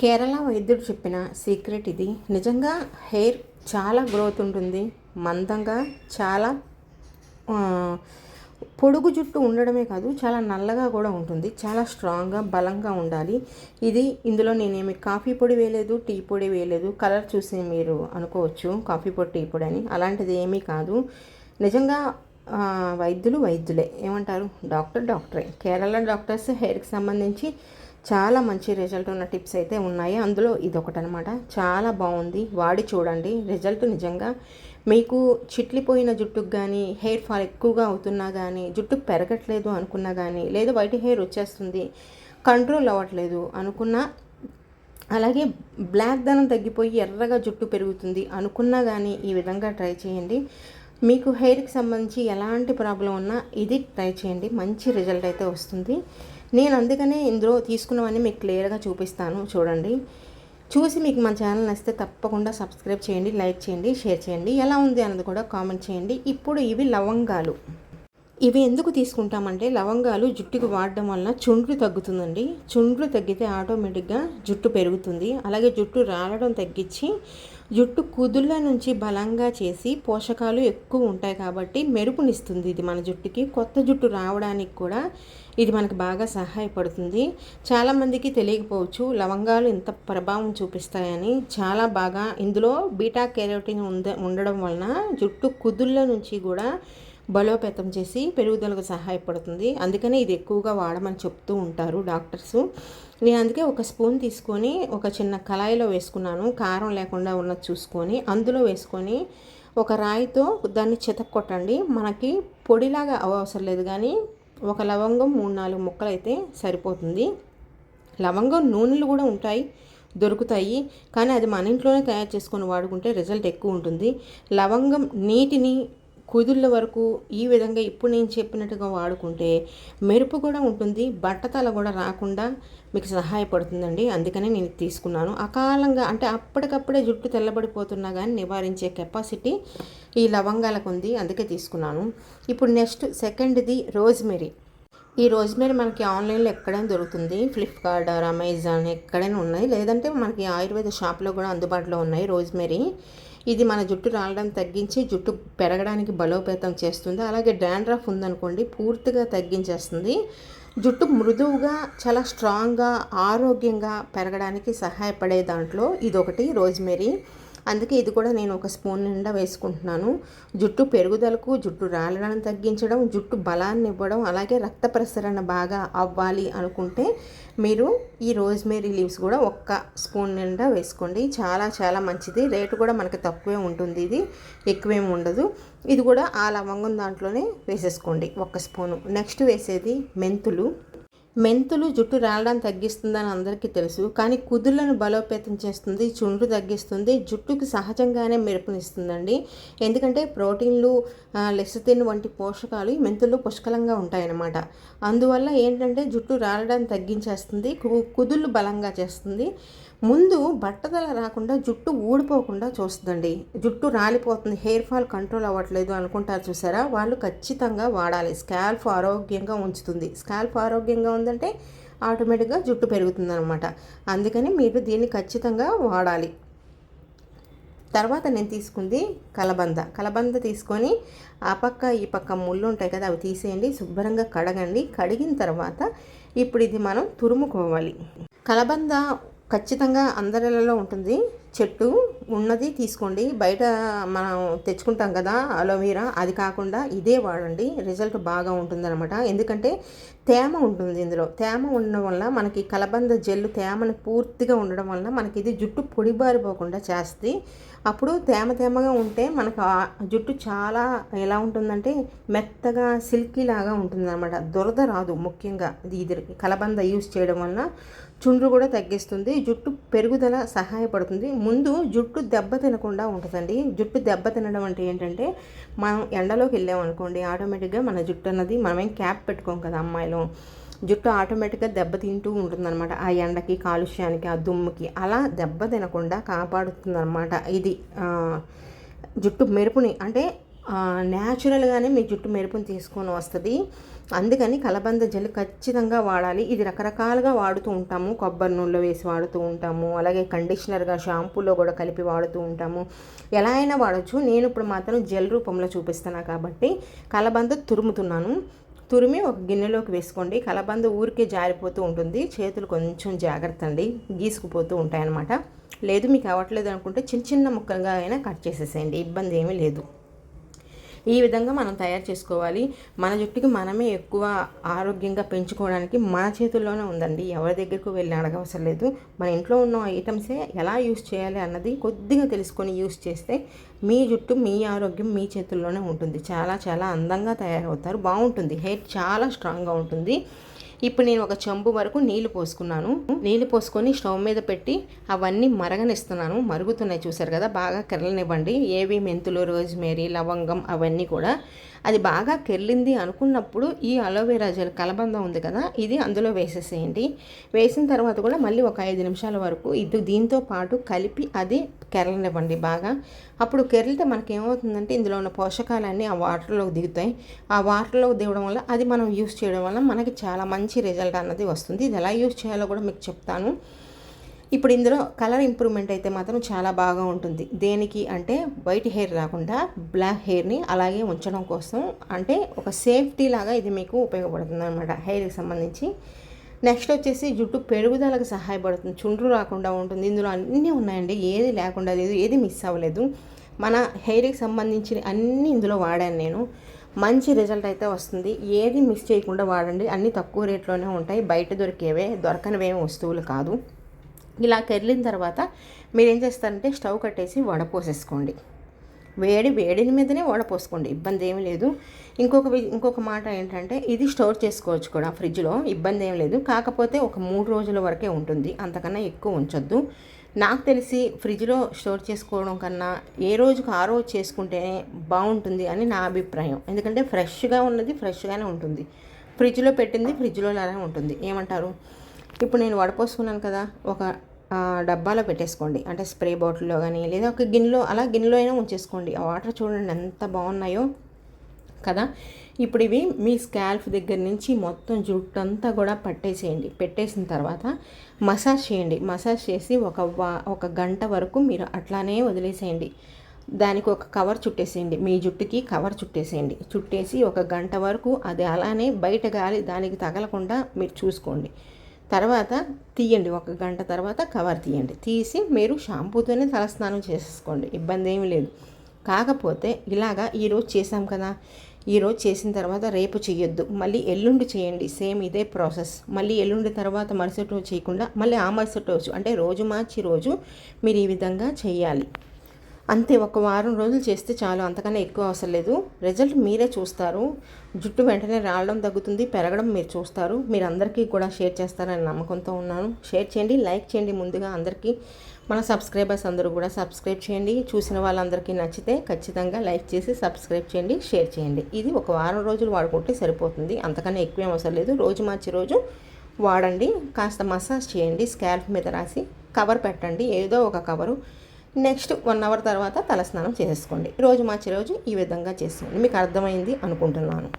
కేరళ వైద్యుడు చెప్పిన సీక్రెట్ ఇది. నిజంగా హెయిర్ చాలా గ్రోత్ ఉంటుంది. మందంగా చాలా పొడుగు జుట్టు ఉండడమే కాదు చాలా నల్లగా కూడా ఉంటుంది. చాలా స్ట్రాంగ్గా బలంగా ఉండాలి. ఇది ఇందులో నేనేమి కాఫీ పొడి వేయలేదు టీ పొడి వేయలేదు కలర్ చూసి మీరు అనుకోవచ్చు కాఫీ పొడి టీ పొడి అని. అలాంటిది ఏమీ కాదు. నిజంగా వైద్యులు వైద్యులే. ఏమంటారు? డాక్టర్ డాక్టరే. కేరళ డాక్టర్స్ హెయిర్కి సంబంధించి చాలా మంచి రిజల్ట్ ఉన్న టిప్స్ అయితే ఉన్నాయి. అందులో ఇదొకటి అనమాట చాలా బాగుంది. వాడి చూడండి. రిజల్ట్ నిజంగా మీకు చిట్లిపోయిన జుట్టుకు కానీ హెయిర్ ఫాల్ ఎక్కువగా అవుతున్నా కానీ జుట్టు పెరగట్లేదు అనుకున్నా కానీ లేదు వైట్ హెయిర్ వచ్చేస్తుంది కంట్రోల్ అవ్వట్లేదు అనుకున్నా అలాగే బ్లాక్ ధనం తగ్గిపోయి ఎర్రగా జుట్టు పెరుగుతుంది అనుకున్నా కానీ ఈ విధంగా ట్రై చేయండి. మీకు హెయిర్కి సంబంధించి ఎలాంటి ప్రాబ్లం ఉన్నా ఇది ట్రై చేయండి. మంచి రిజల్ట్ అయితే వస్తుంది. నేను అందుకనే ఇందులో తీసుకున్నవన్నీ మీకు క్లియర్గా చూపిస్తాను చూడండి. చూసి మీకు మన ఛానల్ నచ్చితే తప్పకుండా సబ్స్క్రైబ్ చేయండి లైక్ చేయండి షేర్ చేయండి. ఎలా ఉంది అన్నది కూడా కామెంట్ చేయండి. ఇప్పుడు ఇవి లవంగాలు. ఇవి ఎందుకు తీసుకుంటామంటే లవంగాలు జుట్టుకు వాడడం వలన చుండ్రు తగ్గుతుందండి. చుండ్రు తగ్గితే ఆటోమేటిక్గా జుట్టు పెరుగుతుంది. అలాగే జుట్టు రాలడం తగ్గించి జుట్టు కుదుళ్ళ నుంచి బలంగా చేసి పోషకాలు ఎక్కువ ఉంటాయి కాబట్టి మెరుపునిస్తుంది ఇది మన జుట్టుకి. కొత్త జుట్టు రావడానికి కూడా ఇది మనకు బాగా సహాయపడుతుంది. చాలామందికి తెలియకపోవచ్చు లవంగాలు ఇంత ప్రభావం చూపిస్తాయని. చాలా బాగా ఇందులో బీటా కెరోటిన్ ఉంద ఉండడం వలన జుట్టు కుదుళ్ళ నుంచి కూడా బలోపేతం చేసి పెరుగుదలకు సహాయపడుతుంది. అందుకనే ఇది ఎక్కువగా వాడమని చెప్తూ ఉంటారు డాక్టర్స్. నేను అందుకే ఒక స్పూన్ తీసుకొని ఒక చిన్న కళాయిలో వేసుకున్నాను. కారం లేకుండా ఉన్నది చూసుకొని అందులో వేసుకొని ఒక రాయితో దాన్ని చితక్కొట్టండి మనకి పొడిలాగా అవసరం లేదు కానీ ఒక లవంగం మూడు నాలుగు ముక్కలు అయితే సరిపోతుంది. లవంగం నూనెలు కూడా ఉంటాయి దొరుకుతాయి. కానీ అది మన ఇంట్లోనే తయారు చేసుకొని వాడుకుంటే రిజల్ట్ ఎక్కువ ఉంటుంది. లవంగం నీటిని కుదుళ్ళ వరకు ఈ విధంగా ఇప్పుడు నేను చెప్పినట్టుగా వాడుకుంటే మెరుపు కూడా ఉంటుంది బట్టతల కూడా రాకుండా మీకు సహాయపడుతుందండి. అందుకనే నేను తీసుకున్నాను. అకాలంగా అంటే అప్పటికప్పుడే జుట్టు తెల్లబడిపోతున్నా కానీ నివారించే కెపాసిటీ ఈ లవంగాలకు ఉంది. అందుకే తీసుకున్నాను. ఇప్పుడు నెక్స్ట్ సెకండ్ది రోజ్మెరీ. ఈ రోజ్మెరీ మనకి ఆన్లైన్లో ఎక్కడైనా దొరుకుతుంది. ఫ్లిప్కార్ట్ ఆర్ అమెజాన్ ఎక్కడైనా ఉన్నాయి. లేదంటే మనకి ఆయుర్వేద షాప్లో కూడా అందుబాటులో ఉన్నాయి రోజ్మెరీ. ఇది మన జుట్టు రాలడం తగ్గించి జుట్టు పెరగడానికి బలోపేతం చేస్తుంది. అలాగే డాండ్రఫ్ ఉందనుకోండి పూర్తిగా తగ్గించేస్తుంది. జుట్టు మృదువుగా చాలా స్ట్రాంగ్గా ఆరోగ్యంగా పెరగడానికి సహాయపడే దాంట్లో ఇదొకటి. రోజ్మెరీ. అందుకే ఇది కూడా నేను ఒక స్పూన్ నిండా వేసుకుంటున్నాను. జుట్టు పెరుగుదలకు జుట్టు రాలడాన్ని తగ్గించడం జుట్టు బలాన్ని ఇవ్వడం అలాగే రక్త ప్రసరణ బాగా అవ్వాలి అనుకుంటే మీరు ఈ రోజ్మేరీ లీవ్స్ కూడా ఒక్క స్పూన్ నిండా వేసుకోండి. చాలా చాలా మంచిది. రేటు కూడా మనకి తక్కువే ఉంటుంది ఇది. ఎక్కువేమి ఉండదు. ఇది కూడా ఆ లవంగం దాంట్లోనే వేసేసుకోండి ఒక్క స్పూను. నెక్స్ట్ వేసేది మెంతులు. మెంతులు జుట్టు రాలడానికి తగ్గిస్తుందని అందరికీ తెలుసు కానీ కుదుళ్ళను బలోపేతం చేస్తుంది చుండ్రు తగ్గిస్తుంది జుట్టుకు సహజంగానే మెరుపునిస్తుందండి. ఎందుకంటే ప్రోటీన్లు ఆ, లెసితిన్ వంటి పోషకాలు ఈ మెంతుల్లో పుష్కలంగా ఉంటాయన్నమాట. అందువల్ల ఏంటంటే జుట్టు రాలడానికి తగ్గించేస్తుంది కు- కుదుళ్ళు బలంగా చేస్తుంది. ముందు బట్టతల రాకుండా జుట్టు ఊడిపోకుండా చూస్తుందండి. జుట్టు రాలిపోతుంది. హెయిర్ ఫాల్ కంట్రోల్ అవ్వట్లేదు అనుకుంటారు చూసారా? వాళ్ళు ఖచ్చితంగా వాడాలి. స్కాల్ఫ్ ఆరోగ్యంగా ఉంచుతుంది. స్కాల్ఫ్ ఆరోగ్యంగా ఉందంటే ఆటోమేటిక్గా జుట్టు పెరుగుతుంది అనమాట అందుకని మీరు దీన్ని ఖచ్చితంగా వాడాలి. తర్వాత నేను తీసుకుంది కలబంద. కలబంద తీసుకొని ఆ పక్క ఈ పక్క ముళ్ళు ఉంటాయి కదా అవి తీసేయండి. శుభ్రంగా కడగండి. కడిగిన తర్వాత ఇప్పుడు ఇది మనం తురుముకోవాలి. కలబంద ఖచ్చితంగా అందరిలో ఉంటుంది. చెట్టు ఉన్నది తీసుకోండి. బయట మనం తెచ్చుకుంటాం కదా అలోవెరా అది కాకుండా ఇదే వాడండి. రిజల్ట్ బాగా ఉంటుందన్నమాట. ఎందుకంటే తేమ ఉంటుంది ఇందులో. తేమ ఉండడం వల్ల మనకి కలబంద జెల్లు తేమను పూర్తిగా ఉండడం వల్ల మనకి ఇది జుట్టు పొడిబారిపోకుండా చేస్తుంది అప్పుడు తేమ తేమగా ఉంటే మనకు ఆ జుట్టు చాలా ఎలా ఉంటుందంటే మెత్తగా సిల్కీ లాగా ఉంటుంది అనమాట దురద రాదు ముఖ్యంగా. ఇది ఇది కలబంద యూస్ చేయడం వలన చుండ్రు కూడా తగ్గిస్తుంది. జుట్టు పెరుగుదల సహాయపడుతుంది. ముందు జుట్టు దెబ్బ తినకుండా ఉంటుందండి. జుట్టు దెబ్బ తినడం అంటే ఏంటంటే మనం ఎండలోకి వెళ్ళామనుకోండి ఆటోమేటిక్గా మన జుట్టు అన్నది మనమేం క్యాప్ పెట్టుకోం కదా అమ్మాయిలో. జుట్టు ఆటోమేటిక్గా దెబ్బతింటూ ఉంటుందన్నమాట. ఆ ఎండకి కాలుష్యానికి ఆ దుమ్ముకి అలా దెబ్బ తినకుండా కాపాడుతుందన్నమాట. ఇది జుట్టు మెరుపుని అంటే న్యాచురల్గానే మీ జుట్టు మెరుపుని తీసుకొని వస్తుంది. అందుకని కలబంద జెల్ ఖచ్చితంగా వాడాలి. ఇది రకరకాలుగా వాడుతూ ఉంటాము. కొబ్బరి నూనెలో వేసి వాడుతూ ఉంటాము. అలాగే కండిషనర్గా షాంపూలో కూడా కలిపి వాడుతూ ఉంటాము. ఎలా అయినా వాడచ్చు. నేను ఇప్పుడు మాత్రం జెల్ రూపంలో చూపిస్తున్నా కాబట్టి కలబంద తురుముతున్నాను. తురిమి ఒక గిన్నెలోకి వేసుకోండి. కలబంద ఊరికే జారిపోతూ ఉంటుంది. చేతులు కొంచెం జాగ్రత్త అండి. గీసుకుపోతూ ఉంటాయన్నమాట. లేదు మీకు అవ్వట్లేదు అనుకుంటే చిన్న చిన్న ముక్కలుగా అయినా కట్ చేసేసేయండి. ఇబ్బంది ఏమీ లేదు. ఈ విధంగా మనం తయారు చేసుకోవాలి. మన జుట్టుకి మనమే ఎక్కువ ఆరోగ్యంగా పెంచుకోవడానికి మన చేతుల్లోనే ఉందండి. ఎవరి దగ్గరకు వెళ్ళి అడగవసరం లేదు. మన ఇంట్లో ఉన్న ఐటమ్సే ఎలా యూస్ చేయాలి అన్నది కొద్దిగా తెలుసుకొని యూస్ చేస్తే మీ జుట్టు మీ ఆరోగ్యం మీ చేతుల్లోనే ఉంటుంది. చాలా చాలా అందంగా తయారవుతారు. బాగుంటుంది. హెయిర్ చాలా స్ట్రాంగ్గా ఉంటుంది. ఇప్పుడు నేను ఒక చెంబు వరకు నీళ్ళు పోసుకున్నాను. నీళ్ళు పోసుకొని స్టవ్ మీద పెట్టి అవన్నీ మరగనిస్తున్నాను. మరుగుతున్నాయి చూసారు కదా బాగా కెరలనివ్వండి ఏవి మెంతులు రోజ్మేరీ లవంగం అవన్నీ కూడా అది బాగా కెర్లింది అనుకున్నప్పుడు ఈ అలోవెరా జెల్ కలబంద ఉంది కదా ఇది అందులో వేసేసేయండి. వేసిన తర్వాత కూడా మళ్ళీ ఒక ఐదు నిమిషాల వరకు ఇది దీంతో పాటు కలిపి అది కెరలనివ్వండి బాగా. అప్పుడు కెరిలితే మనకి ఏమవుతుందంటే ఇందులో ఉన్న పోషకాలన్నీ ఆ వాటర్లోకి దిగుతాయి. ఆ వాటర్లోకి దిగడం వల్ల అది మనం యూస్ చేయడం వల్ల మనకి చాలా మంచి రిజల్ట్ అన్నది వస్తుంది. ఇది ఎలా యూస్ చేయాలో కూడా మీకు చెప్తాను. ఇప్పుడు ఇందులో కలర్ ఇంప్రూవ్మెంట్ అయితే మాత్రం చాలా బాగా ఉంటుంది. దేనికి అంటే వైట్ హెయిర్ రాకుండా బ్లాక్ హెయిర్ని అలాగే ఉంచడం కోసం అంటే ఒక సేఫ్టీ లాగా ఇది మీకు ఉపయోగపడుతుంది అనమాట హెయిర్కి సంబంధించి. నెక్స్ట్ వచ్చేసి జుట్టు పెరుగుదలకు సహాయపడుతుంది. చుండ్రు రాకుండా ఉంటుంది. ఇందులో అన్నీ ఉన్నాయండి. ఏది లేకుండా లేదు ఏది మిస్ అవ్వలేదు. మన హెయిర్కి సంబంధించిన అన్నీ ఇందులో వాడాను నేను. మంచి రిజల్ట్ అయితే వస్తుంది. ఏది మిస్ చేయకుండా వాడండి. అన్నీ తక్కువ రేట్లోనే ఉంటాయి. బయట దొరికేవే దొరకనివేమి వస్తువులు కాదు. ఇలా కెరిలిన తర్వాత మీరు ఏం చేస్తారంటే స్టవ్ కట్టేసి వడపోసేసుకోండి వేడి వేడిని మీదనే వడపోసుకోండి ఇబ్బంది ఏమి లేదు. ఇంకొక ఇంకొక మాట ఏంటంటే ఇది స్టోర్ చేసుకోవచ్చు కూడా ఫ్రిడ్జ్లో ఇబ్బంది ఏం లేదు. కాకపోతే ఒక మూడు రోజుల వరకే ఉంటుంది. అంతకన్నా ఎక్కువ ఉంచొద్దు. నాకు తెలిసి ఫ్రిడ్జ్లో స్టోర్ చేసుకోవడం కన్నా ఏ రోజుకు ఆ రోజు చేసుకుంటేనే బాగుంటుంది అని నా అభిప్రాయం. ఎందుకంటే ఫ్రెష్గా ఉన్నది ఫ్రెష్గానే ఉంటుంది. ఫ్రిడ్జ్లో పెట్టింది ఫ్రిడ్జ్లో లానే ఉంటుంది. ఏమంటారు? ఇప్పుడు నేను వడపోసుకున్నాను కదా ఒక డబ్బాలో పెట్టేసుకోండి. అంటే స్ప్రే బాటిల్లో కానీ లేదా ఒక గిన్నెలో అలా గిన్నెలో అయినా ఉంచేసుకోండి. ఆ వాటర్ చూడండి ఎంత బాగున్నాయో కదా. ఇప్పుడు ఇవి మీ స్కాల్ఫ్ దగ్గర నుంచి మొత్తం జుట్టు అంతా కూడా పట్టేసేయండి. పెట్టేసిన తర్వాత మసాజ్ చేయండి. మసాజ్ చేసి ఒక వా ఒక గంట వరకు మీరు అట్లానే వదిలేసేయండి. దానికి ఒక కవర్ చుట్టేసేయండి. మీ జుట్టుకి కవర్ చుట్టేసేయండి. చుట్టేసి ఒక గంట వరకు అది అలానే బయట గాలి దానికి తగలకుండా మీరు చూసుకోండి. తర్వాత తీయండి ఒక గంట తర్వాత కవర్ తీయండి. తీసి మీరు షాంపూతోనే తలస్నానం చేసేసుకోండి ఇబ్బంది ఏమీ లేదు. కాకపోతే ఇలాగా ఈరోజు చేసాం కదా ఈరోజు చేసిన తర్వాత రేపు చేయొద్దు మళ్ళీ ఎల్లుండి చేయండి సేమ్ ఇదే ప్రాసెస్. మళ్ళీ ఎల్లుండి తర్వాత మరుసటి రోజు చేయకుండా మళ్ళీ ఆ మరుసటి రోజు అంటే రోజు మార్చి రోజు మీరు ఈ విధంగా చేయాలి అంతే ఒక వారం రోజులు చేస్తే చాలు అంతకన్నా ఎక్కువ అవసరం లేదు. రిజల్ట్ మీరే చూస్తారు. జుట్టు వెంటనే రావడం తగ్గుతుంది పెరగడం మీరు చూస్తారు. మీరు అందరికీ కూడా షేర్ చేస్తారని నమ్మకంతో ఉన్నాను. షేర్ చేయండి లైక్ చేయండి. ముందుగా అందరికీ మన సబ్స్క్రైబర్స్ అందరూ కూడా సబ్స్క్రైబ్ చేయండి. చూసిన వాళ్ళందరికీ నచ్చితే ఖచ్చితంగా లైక్ చేసి సబ్స్క్రైబ్ చేయండి షేర్ చేయండి. ఇది ఒక వారం రోజులు వాడుకుంటే సరిపోతుంది. అంతకన్నా ఎక్కువ అవసరం లేదు. రోజు మార్చి రోజు వాడండి. కాస్త మసాజ్ చేయండి. స్కాల్ప్ మీద రాసి కవర్ పెట్టండి. ఏదో ఒక కవరు నెక్స్ట్ వన్ అవర్ తర్వాత తలస్నానం చేసుకోండి రోజు మార్చి రోజు ఈ విధంగా చేసుకోండి. మీకు అర్థమైంది అనుకుంటున్నాను.